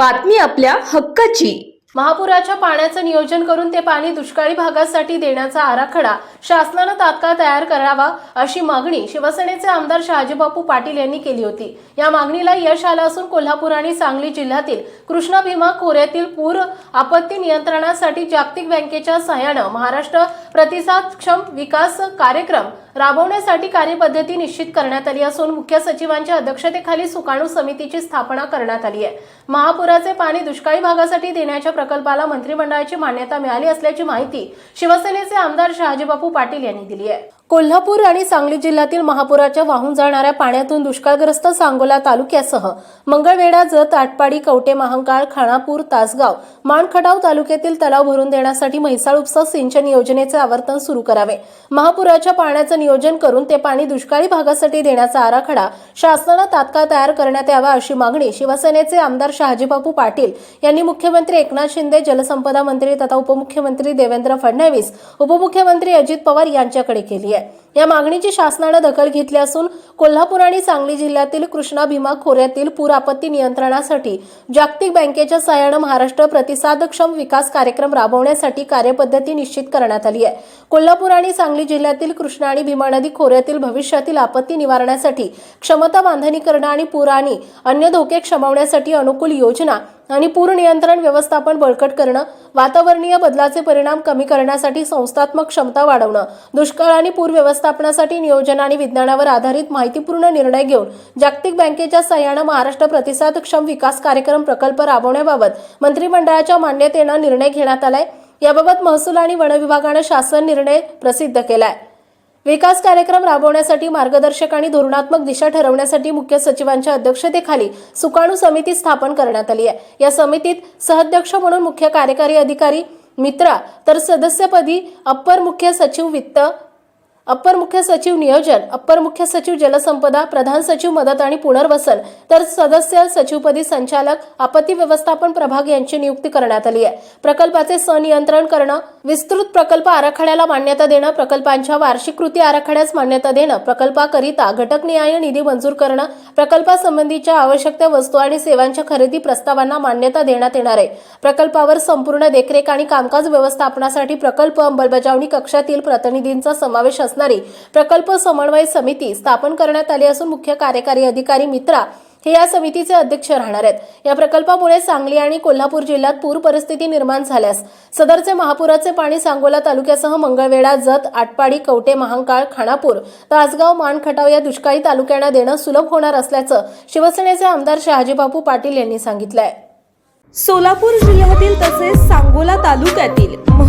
बातमी आपल्या हक्काची. महापुराच्या पाण्याचं नियोजन करून ते पाणी दुष्काळी भागासाठी देण्याचा आराखडा शासनानं तात्काळ तयार करावा अशी मागणी शिवसेनेचे आमदार शहाजीबापू पाटील यांनी केली होती. या मागणीला यश आलं असून कोल्हापूर आणि सांगली जिल्ह्यातील कृष्णा भीमा खोऱ्यातील पूर आपत्ती नियंत्रणासाठी जागतिक बँकेच्या सहाय्यानं महाराष्ट्र प्रतिसादक्षम विकास कार्यक्रम राबवण्यासाठी कार्यपद्धती निश्चित करण्यात आली असून मुख्य सचिवांच्या अध्यक्षतेखाली सुकाणू समितीची स्थापना करण्यात आली आहे. महापुराचे पाणी दुष्काळी भागासाठी देण्याच्या प्रकल्पाला मंत्रिमंडळाची मान्यता मिळाली असल्याची माहिती शिवसेनेचे आमदार शहाजीबापू पाटील यांनी दिली आहे. कोल्हापूर आणि सांगली जिल्ह्यातील महापुराच्या वाहून जाणाऱ्या पाण्यातून दुष्काळग्रस्त सांगोला तालुक्यासह मंगळवेढा जत आटपाडी कवटे महांकाळ खाणापूर तासगाव माणखटाव तालुक्यातील तलाव भरून देण्यासाठी म्हैसाळ उपसा सिंचन योजनेचे आवर्तन सुरू करावे. महापुराच्या पाण्याचं नियोजन करून ते पाणी दुष्काळी भागासाठी देण्याचा आराखडा शासनानं तात्काळ तयार करण्यात यावा अशी मागणी शिवसेनेचे आमदार शहाजीबापू पाटील यांनी मुख्यमंत्री एकनाथ शिंदे जलसंपदा मंत्री तथा उपमुख्यमंत्री देवेंद्र फडणवीस उपमुख्यमंत्री अजित पवार यांच्याकडे केली आहे. या मागणीची शासनानं दखल घेतली असून कोल्हापूर आणि सांगली जिल्ह्यातील कृष्णा भीमा खोऱ्यातील पूर आपत्ती नियंत्रणासाठी जागतिक बँकेच्या सहाय्यानं महाराष्ट्र प्रतिसादक्षम विकास कार्यक्रम राबवण्यासाठी कार्यपद्धती निश्चित करण्यात आली आहे. कोल्हापूर आणि सांगली जिल्ह्यातील कृष्णा आणि भीमा नदी खोऱ्यातील भविष्यातील आपत्ती निवारणासाठी क्षमता बांधणी करणं आणि पूर आणि अन्य धोके क्षमवण्यासाठी अनुकूल योजना आणि पूर नियंत्रण व्यवस्थापन बळकट करणं वातावरणीय बदलाचे परिणाम कमी करण्यासाठी संस्थात्मक क्षमता वाढवणं दुष्काळ आणि पूर व्यवस्थापनासाठी नियोजन आणि विज्ञानावर आधारित माहितीपूर्ण निर्णय घेऊन जागतिक बँकेच्या सहाय्यानं महाराष्ट्र प्रतिसादक्षम विकास कार्यक्रम प्रकल्प राबवण्याबाबत मंत्रिमंडळाच्या मान्यतेनं निर्णय घेण्यात आलाय. याबाबत महसूल आणि वनविभागानं शासन निर्णय प्रसिद्ध केलाय. विकास कार्यक्रम राबवण्यासाठी मार्गदर्शक आणि धोरणात्मक दिशा ठरवण्यासाठी मुख्य सचिवांच्या अध्यक्षतेखाली सुकाणू समिती स्थापन करण्यात आली आहे. या समितीत सहअध्यक्ष म्हणून मुख्य कार्यकारी अधिकारी मित्रा तर सदस्यपदी अप्पर मुख्य सचिव वित्त अप्पर मुख्य सचिव नियोजन अप्पर मुख्य सचिव जलसंपदा प्रधान सचिव मदत आणि पुनर्वसन तर सदस्य सचिवपदी संचालक आपत्ती व्यवस्थापन प्रभाग यांची नियुक्ती करण्यात आली आहे. प्रकल्पाचे सनियंत्रण करणं विस्तृत प्रकल्प आराखड्याला मान्यता देणं प्रकल्पांच्या वार्षिक कृती आराखड्यास मान्यता देणं प्रकल्पाकरिता घटकनिहाय निधी मंजूर करणं प्रकल्पासंबंधीच्या आवश्यक त्या वस्तू आणि सेवांच्या खरेदी प्रस्तावांना मान्यता देण्यात येणार आहे. प्रकल्पावर संपूर्ण देखरेख आणि कामकाज व्यवस्थापनासाठी प्रकल्प अंमलबजावणी कक्षातील प्रतिनिधींचा समावेश असणारी प्रकल्प समन्वय समिती स्थापन करण्यात आली असून मुख्य कार्यकारी अधिकारी मित्रा हे या समितीचे अध्यक्ष राहणार आहेत. या प्रकल्पामुळे सांगली आणि कोल्हापूर जिल्ह्यात पूर परिस्थिती निर्माण झाल्यास सदरचे महापुराचे पाणी सांगोला तालुक्यासह मंगळवेढा जत आटपाडी कवटे महांकाळ खानापूर तासगाव मानखटाव या दुष्काळी तालुक्यांना देणं सुलभ होणार असल्याचं शिवसेनेचे आमदार शहाजीबापू पाटील यांनी सांगितलं आहे सोलापूर जिल्ह्यातील तसेच सांगोला तालुक्यातील